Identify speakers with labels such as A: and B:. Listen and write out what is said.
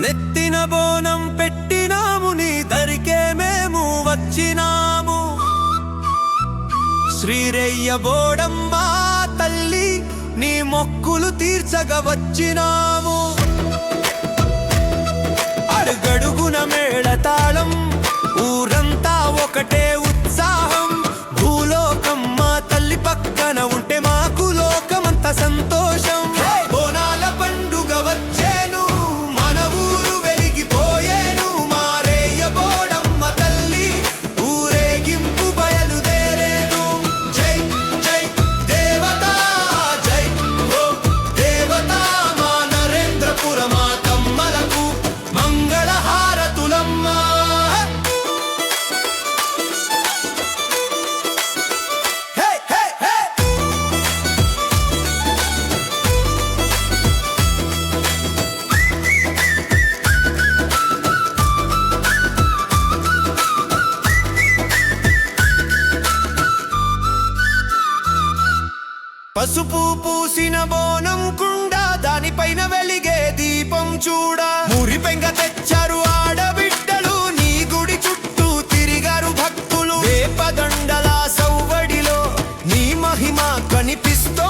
A: నెత్తిన బోనం పెట్టినాము నీ దరికే మేము వచ్చినాము. శ్రీరయ్య బోడమ్మా తల్లి నీ మొక్కులు తీర్చగ వచ్చినాము. అడుగడుగున మేళతాళం ఊరంతా ఒకటే ఉత్సాహం. భూలోకం మా తల్లి పక్కన ఉంటే మాకు లోకమంత సంతోషం పసుపు పూసిన బోనం కుండ దానిపైన వెలిగే దీపం చూడ. మురి పెంగ తెచ్చారు ఆడబిడ్డలు నీ గుడి చుట్టూ తిరిగారు భక్తులు. వేపదండల సౌవడిలో నీ మహిమ కనిపిస్తో